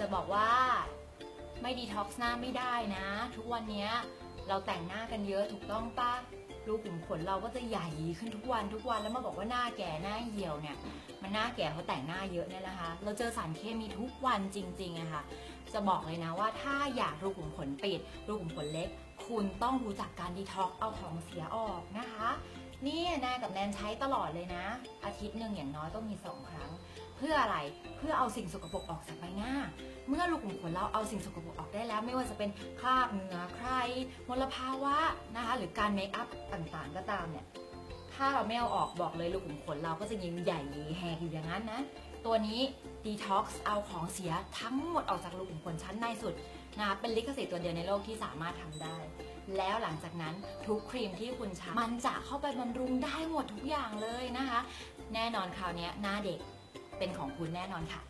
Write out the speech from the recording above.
จะบอกว่าไม่ดีท็อกซ์หน้าไม่ได้นะ ทุกวันนี้เราแต่งหน้ากันเยอะถูกต้องปะรูขุมขนเราก็จะใหญ่ขึ้นทุกวันทุกวันแล้วมาบอกว่าหน้าแก่หน้าเหี่ยวเนี่ย มันหน้าแก่เพราะแต่งหน้าเยอะเนี่ยนะคะ เราเจอสารเคมีทุกวันจริงๆอะค่ะ จะบอกเลยนะว่าถ้าอยากรูขุมขนปิด รูขุมขนเล็ก คุณต้องรู้จักการดีท็อกซ์เอาของเสียออกนะคะ นี่แนนกับแนนใช้ตลอดเลยนะ อาทิตย์หนึ่งอย่างน้อยต้องมีสองครั้ง พื่ออะไร เพื่อเอาสิ่งสกปรกออกจากใบหน้า เมื่อรูกขุมขนเราเอาสิ่งสกปรกออกได้แล้ว ไม่ว่าจะเป็นคราบเหงื่อใครมลภาวะนะคะ หรือการเมคอัพต่างๆก็ตามเนี่ย ถ้าเราไม่เอาออกบอกเลยรูกขุมขนเราก็จะยิ่งใหญ่แหกอยู่อย่างนั้นนะ ตัวนี้ดีท็อกซ์เอาของเสียทั้งหมดออกจากรูกขุมขนชั้นในสุดนะคะเป็นลิขสิทธิ์ตัวเดียวในโลกที่สามารถทำได้ แล้วหลังจากนั้นทุกครีมที่คุณใช้มันจะเข้าไปบำรุงได้หมดทุกอย่างเลยนะคะ แน่นอนคราวนี้หน้าเด็ก เป็นของคุณแน่นอนค่ะ